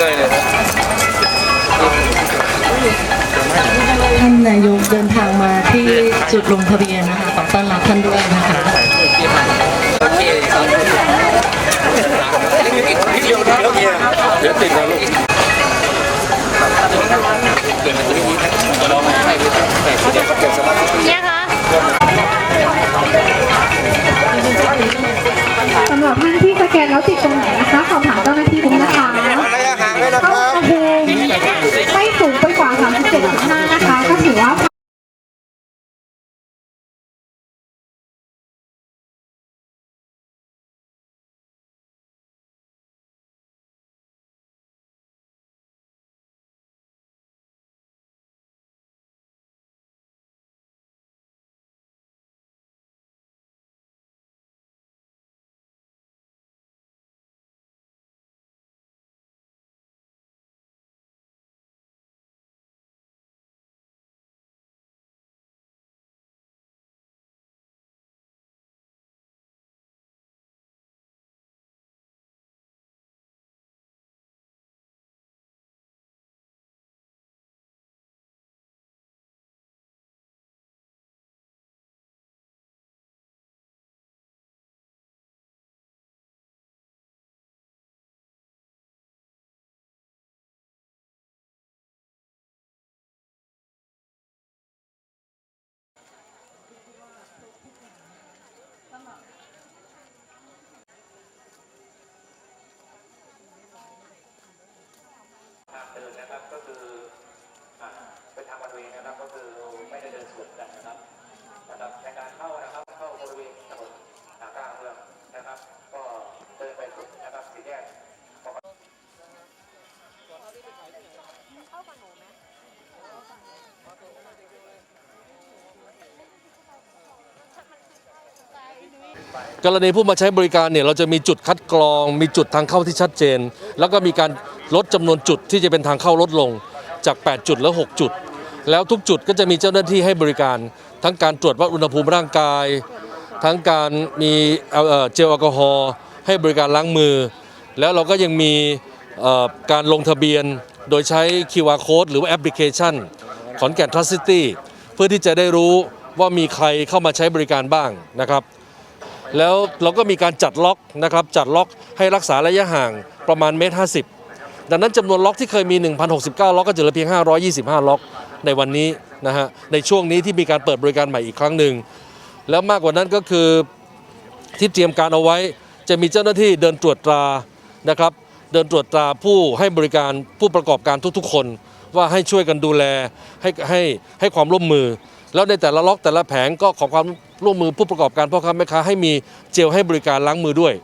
ได้เลยนะท่านนายกเดินทางมาที่จุดลงทะเบียนนะคะขอต้อนรับท่านด้วยนะคะโอเคครับเดี๋ยวนะเดี๋ยวติดนะลูกเกิดอะไรขึ้นเราให้ไปแต่ที่เด็กเก็บสมาธิเนี่ยคะสำหรับท่านที่สแกนแล้วติดตรงไหนนะคะสอบ เป็นทางนเวย์นะครับก็คือไม่ได้เดินสวนกันนะครับนะครับในการเข้านะครับเข้าบริเวณถนนหากลางเมืองนะครับ ก็เดินไปสุดนะครับสี่แยกเข้ากับหนูไหมกรณีผู้มาใช้บริการเนี่ยเราจะมีจุดคัดกรอง มีจุดทางเข้าที่ชัดเจน แล้วก็มีการลดจำนวนจุดที่จะเป็นทางเข้าลดลงจาก 8 จุดแล้ว6จุด แล้วทุกจุดก็จะมีเจ้าหน้าที่ให้บริการ ทั้งการตรวจวัดอุณหภูมิร่างกาย ทั้งการมีเจลแอลกอฮอล์ให้บริการล้างมือ แล้วเราก็ยังมีการลงทะเบียนโดยใช้ QR code หรือว่าแอปพลิเคชันขอนแก่นทรัสซิตี้เพื่อที่จะได้รู้ว่ามีใครเข้ามาใช้บริการบ้างนะครับ แล้วเราก็มีการจัดล็อกนะครับจัดล็อกให้รักษาระยะห่างประมาณเมตรห้าสิบดังนั้นจำนวนล็อกที่เคยมี 1,069 ล็อกก็จะเหลือเพียง 525 ล็อก ในวันนี้นะฮะในช่วงนี้ที่มีการเปิดบริการใหม่อีกครั้งหนึ่งแล้วมากกว่านั้นก็คือที่เตรียมการเอาไว้จะมีเจ้าหน้าที่เดินตรวจตรานะครับ เดินตรวจตราผู้ให้บริการผู้ประกอบการทุกๆ คน ว่าให้ช่วยกันดูแลให้ให้ให้ความร่วมมือ แล้วในแต่ละล็อกแต่ละแผงก็ขอความร่วมมือผู้ประกอบการพ่อค้าแม่ค้าให้มีเจลให้บริการล้างมือด้วย